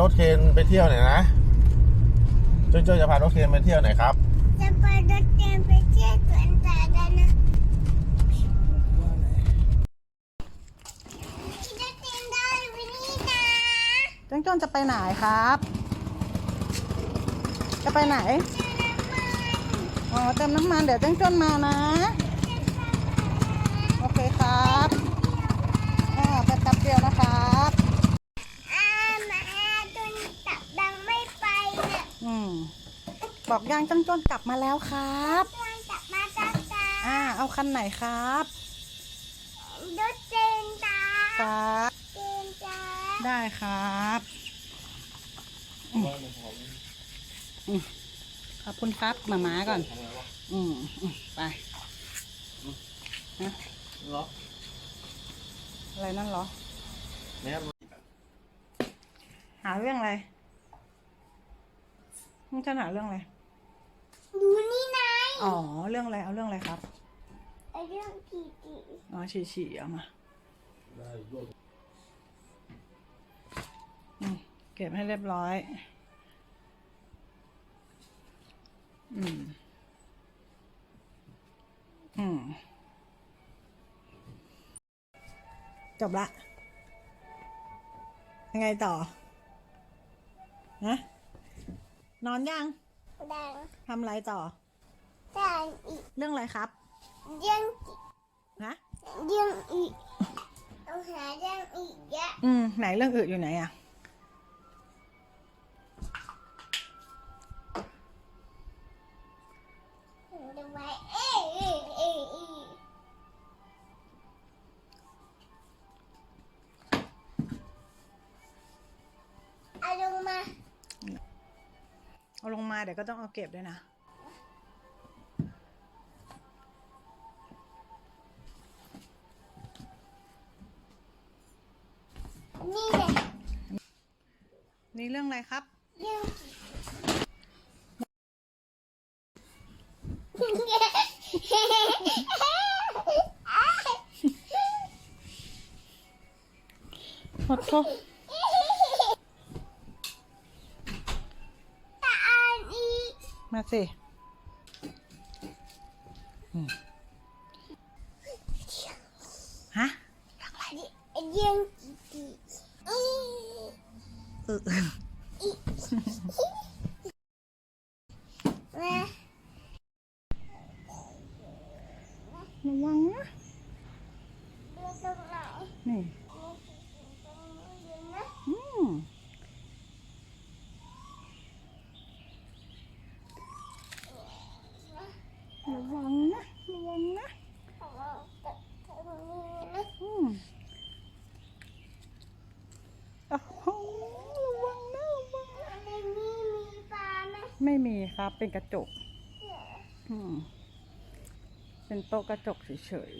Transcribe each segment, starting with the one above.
ารถเคนไปเที่ยวหน่อยนะโจโจจะพารถเคนไปเที่ยวไหนครับ จะไปรถเกมไปเที่ยวสวนสาธารณะรถเกมได้วันนี้นะจ้งจ้นจะไปไหนครับ จะไปไหน อ๋อเติมน้ำมันเดี๋ยวจ้งจ้นมานะ โอเคครับอ่าไปแป๊บเดียวนะครับ อามาจนตับดังไม่ไปเนี่ย อืม บอกย่างจ้งจ้นกลับมาแล้วครับจนกลับมาจ้าจ้าอ่าเอาคันไหนครับรถเกมจ้าครับเกมจ้าได้ครับอืมอืมขอบคุณครับหมาม้าก่อน อืมอืมไปนะเหรออะไรนั่นเหรอแม่หาเรื่องอะไรมึงจะหาเรื่องอะไร ดูนี่นายอ๋อ เรื่องอะไร เอาเรื่องอะไรครับไอเรื่องผีผีอ๋อฉี่ฉี่เอามาอืมเก็บให้เรียบร้อย อืม อืม จบละ ยังไงต่อ ฮะ นอนยัง ดังทำอะไรต่อดังอีกเรื่องอะไรครับ เรื่องอีกนะเรื่องอีกต้องหาเรื่องอีกเยอะ อืม ไหนเรื่องอื่นอยู่ไหนอะ เอาลงมาเดี๋ยวก็ต้องเอาเก็บด้วยนะ นี่เลยนี่เรื่องอะไรครับ เรื่องขอโทษ มาสิฮะหลังไรเยี่ยงจีเอือ ไม่มีครับ เป็นกระจกเป็นโต๊ะกระจกเฉย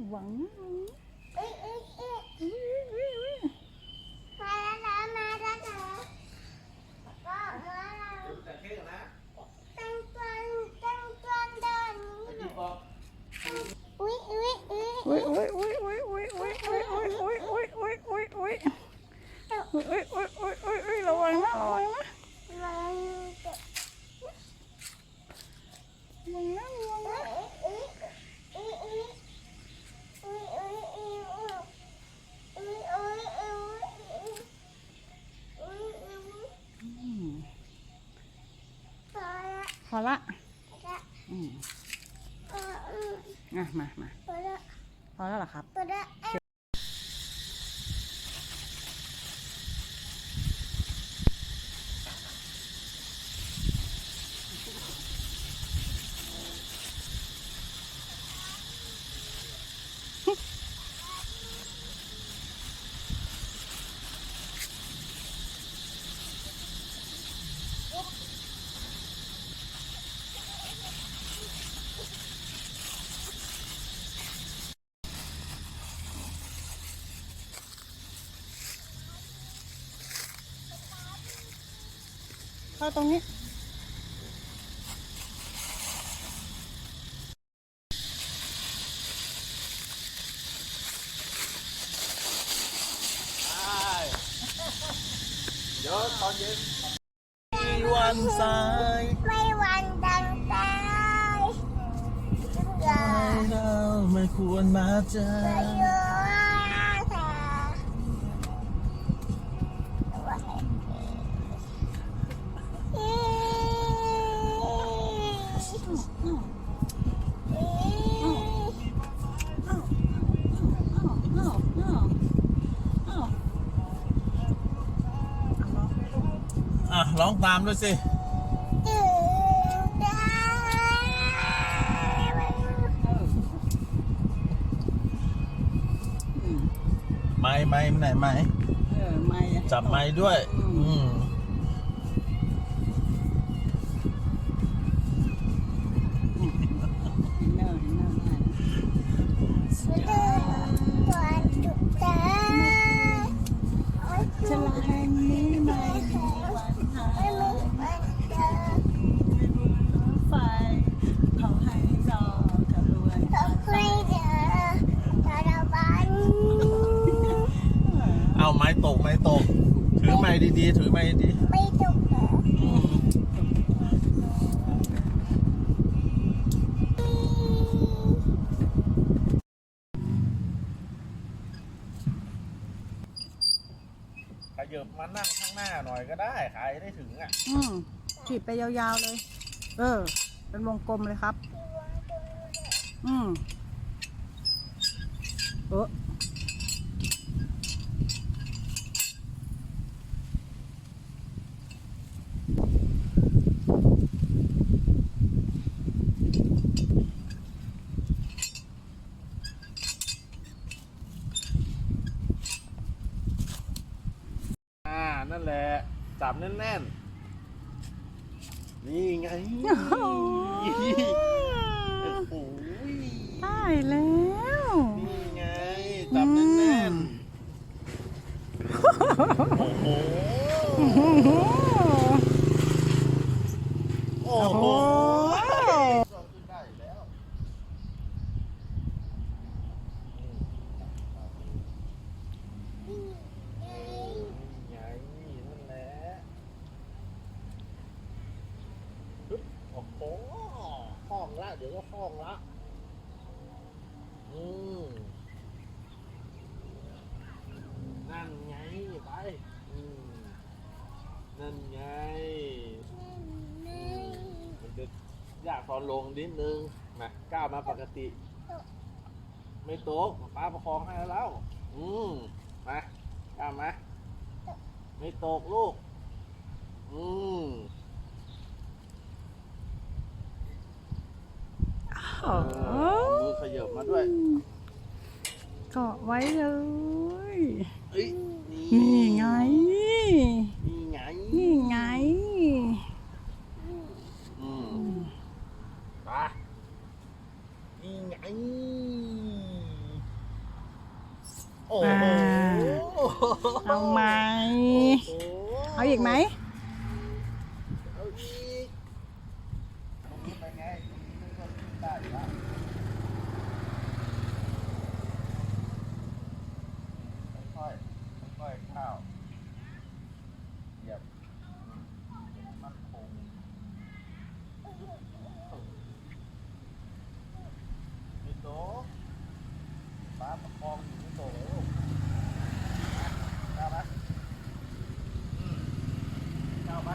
ๆหวัง ละพอละพอละอืมเออเอออะมามาพอละพอแล้วเหรอครับ พอละ เข้าตรงนี้ เดี๋ยวตอนเย็นมีวันสายไม่วันดังใจเราไม่ควรมาเจอะร้องตามด้วยสิตื่นได้อืมไม้ไม้ไหนไม้เออไม่อะจับไม้ด้วย อืม ถือไม้ดีไม่จบเลยๆอืมขยับมานั่งข้างหน้าหน่อยก็ได้ขายได้ถึงอะ อืมขีดไปยาวๆเลย เออ เป็นวงกลมเลยครับ อืมเอออ่า นั่นแหละ จับ แน่นๆนี่ไง โอ้โหโอ้โหได้แล้ว นี่ไง จับแน่นๆโอ้โห โอ้โห โอ้โห โอ้โห ขึ้นได้อยู่แล้ว ไงนั่นแหละปึ๊บ โอ้โหห้องละ เดี๋ยวก็ห้องละ อืมนั่นไงไปอืมนั่นไง มันจะยากตอนลงนิดนึงนะก้าวมาปกติ ไม่ตกป้าประคองให้แล้ว อืมมาก้าวมา ไม่ตกลูก อืม โอ้เอโหอเอามือขยับมาด้วยเกาะไว้เลย เอ้ยนี่ไง นี่ไงนี่ไง อืมไปนี่ไงโอ้โหเอาไหมโอ้โหเอาอีกไหม เอาอีกตรงนี้ไปไงตรงนี้มันก็ขึ้นได้อยู่แล้วค่อย ๆค่อยๆเข้าเหยียบมันคงไม่โตะป้าประคองอยู่ไม่โตะเลยลูกก้าวไหมอืมก้าวไหม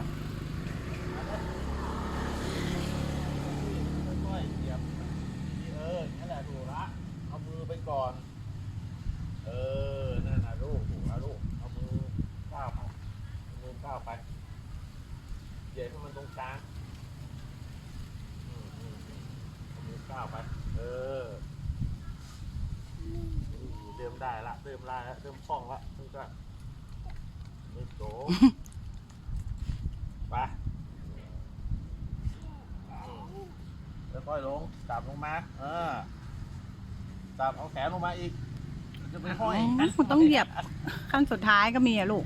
ค่อยๆเหยียบนี่เออนั่นแหละถูกละ เอามือไปก่อน เออ นั่นนะลูกถูกแล้วลูก เอามือก้าวไปเอามือก้าวไปเหยียบให้มันตรงกลางอืมอืมอืมเอามือก้าวไป เออนี่เริ่มได้ ละเริ่มได้ละเริ่มคล่องละเริ่มก็ไม่โตไปแล้วค่อยลงจับลงมา เออจับเอาแขนลงมาอีกจะไปห้อยอ๋อคุณต้องเหยียบขั้นสุดท้ายก็มีอะลูก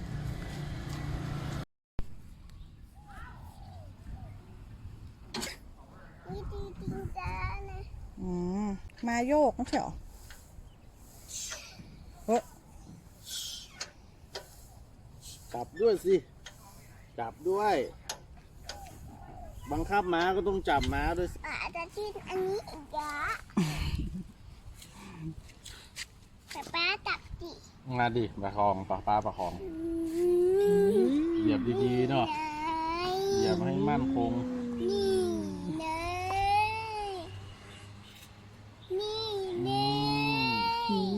นี่ดีจริงจ้านะอืมมาโยกไม่ใช่เหรอเฮ้ย จับ ด้วยสิจจับด้วย บังคับม้าก็ต้องจับม้าด้วยสิอาจจะกินอันนี้อีกเยอะแต่ป้าจับจิมาดิประคองป้าป้าประคอง เหยียบดีๆเนาะ เหยียบให้มั่นคง นี่เลยนี่เลยนี่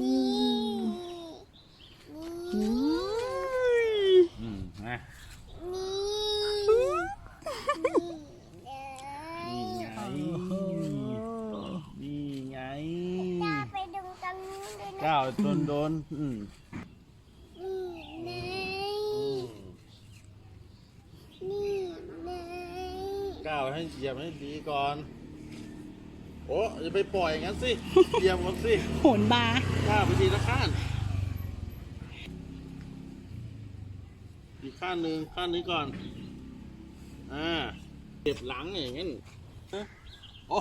นี่ อืมนะ นี่ นี่ไง นี่ไง ป้าไปดูตรงนู้นด้วยนะ ก้าว โดนโดนอืมนี่นี่นี่ก้าวให้เหยียบให้ดีก่อน โอ้อย่าไปปล่อยอย่างนั้นสิ เหยียบก่อนสิโหนบาร์ข้าวไปทีละข้างอีกข้างหนึ่งข้างนี้ก่อน อ่าเก็บหลังอย่างนั้นฮะโอ้